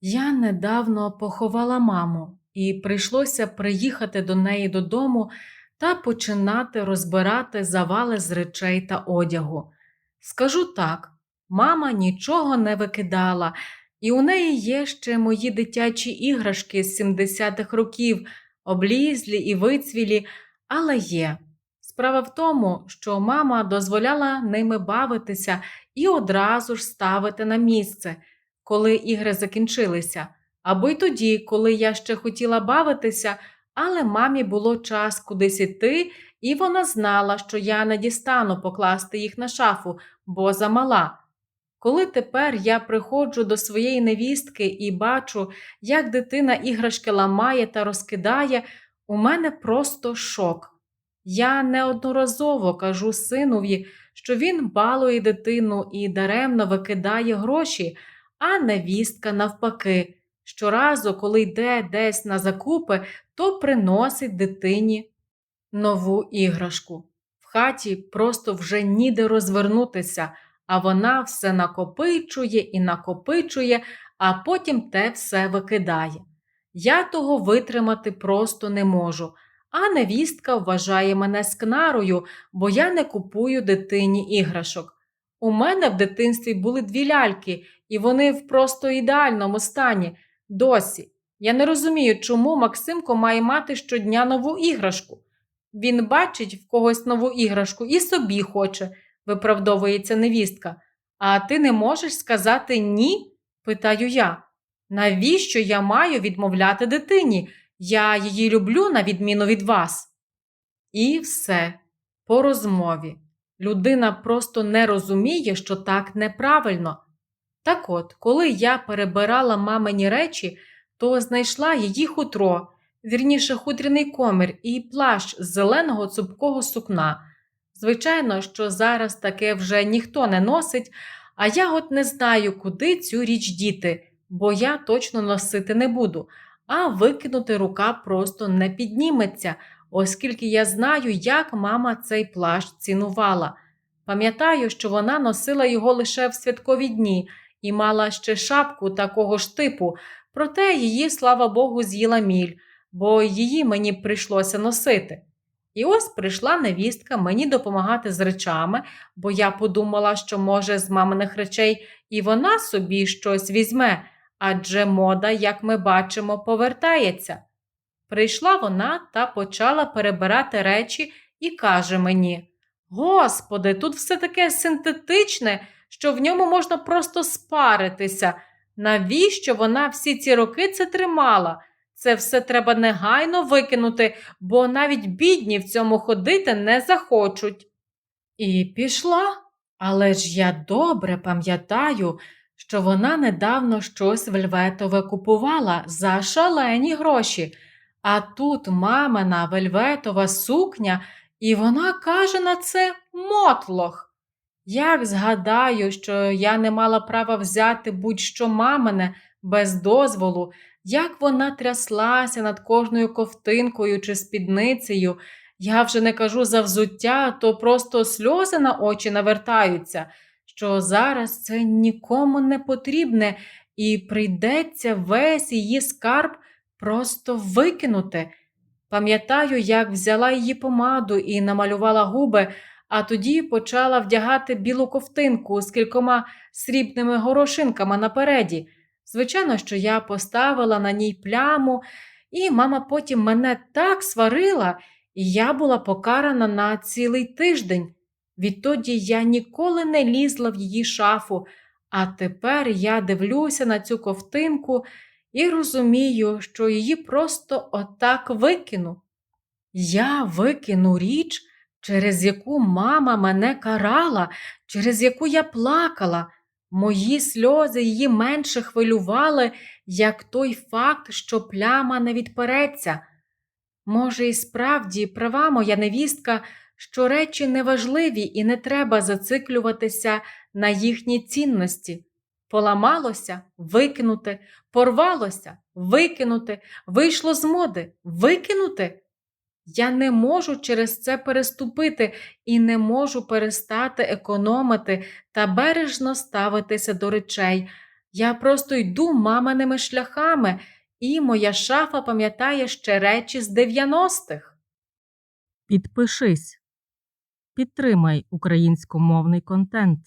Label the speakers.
Speaker 1: Я недавно поховала маму, і прийшлося приїхати до неї додому та починати розбирати завали з речей та одягу. Скажу так, мама нічого не викидала, і у неї є ще мої дитячі іграшки з 70-х років, облізлі і вицвілі, але є. Справа в тому, що мама дозволяла ними бавитися і одразу ж ставити на місце коли ігри закінчилися, або й тоді, коли я ще хотіла бавитися, але мамі було час кудись іти, і вона знала, що я не дістану покласти їх на шафу, бо замала. Коли тепер я приходжу до своєї невістки і бачу, як дитина іграшки ламає та розкидає, у мене просто шок. Я неодноразово кажу синові, що він балує дитину і даремно викидає гроші, а невістка, навпаки, щоразу, коли йде десь на закупи, то приносить дитині нову іграшку. В хаті просто вже ніде розвернутися, а вона все накопичує і накопичує, а потім те все викидає. Я того витримати просто не можу, а невістка вважає мене скнарою, бо я не купую дитині іграшок. У мене в дитинстві були дві ляльки, і вони в просто ідеальному стані. Досі. Я не розумію, чому Максимко має мати щодня нову іграшку. Він бачить в когось нову іграшку і собі хоче, виправдовується невістка. А ти не можеш сказати ні? питаю я. Навіщо я маю відмовляти дитині? Я її люблю, на відміну від вас. І все по розмові. Людина просто не розуміє, що так неправильно. Так от, коли я перебирала мамині речі, то знайшла її хутро, вірніше хутряний комір і плащ з зеленого цупкого сукна. Звичайно, що зараз таке вже ніхто не носить, а я от не знаю, куди цю річ діти, бо я точно носити не буду, а викинути рука просто не підніметься, оскільки я знаю, як мама цей плащ цінувала. Пам'ятаю, що вона носила його лише в святкові дні і мала ще шапку такого ж типу, проте її, слава Богу, з'їла міль, бо її мені прийшлося носити. І ось прийшла невістка мені допомагати з речами, бо я подумала, що, може, з маминих речей і вона собі щось візьме, адже мода, як ми бачимо, повертається. Прийшла вона та почала перебирати речі і каже мені: Господи, тут все таке синтетичне, що в ньому можна просто спаритися. Навіщо вона всі ці роки це тримала? Це все треба негайно викинути, бо навіть бідні в цьому ходити не захочуть. І пішла, але ж я добре пам'ятаю, що вона недавно щось вельветове купувала за шалені гроші, а тут мамина вельветова сукня, і вона каже на це мотлох. Як згадаю, що я не мала права взяти будь-що мамине без дозволу, як вона тряслася над кожною ковтинкою чи спідницею, я вже не кажу за взуття, то просто сльози на очі навертаються, що зараз це нікому не потрібне, і прийдеться весь її скарб просто викинути. Пам'ятаю, як взяла її помаду і намалювала губи а тоді почала вдягати білу ковтинку з кількома срібними горошинками напереді. Звичайно, що я поставила на ній пляму, і мама потім мене так сварила, і я була покарана на цілий тиждень. Відтоді я ніколи не лізла в її шафу, а тепер я дивлюся на цю ковтинку і розумію, що її просто отак викину. Я викину річ, через яку мама мене карала, через яку я плакала. Мої сльози її менше хвилювали, як той факт, що пляма не відпереться. Може, і справді права моя невістка, що речі неважливі і не треба зациклюватися на їхній цінності. Поламалося викинути, порвалося викинути, вийшло з моди викинути. Я не можу через це переступити і не можу перестати економити та бережно ставитися до речей, Я просто йду маминими шляхами, і моя шафа пам'ятає ще речі з 90-х.
Speaker 2: Підпишись. Підтримай українськомовний контент.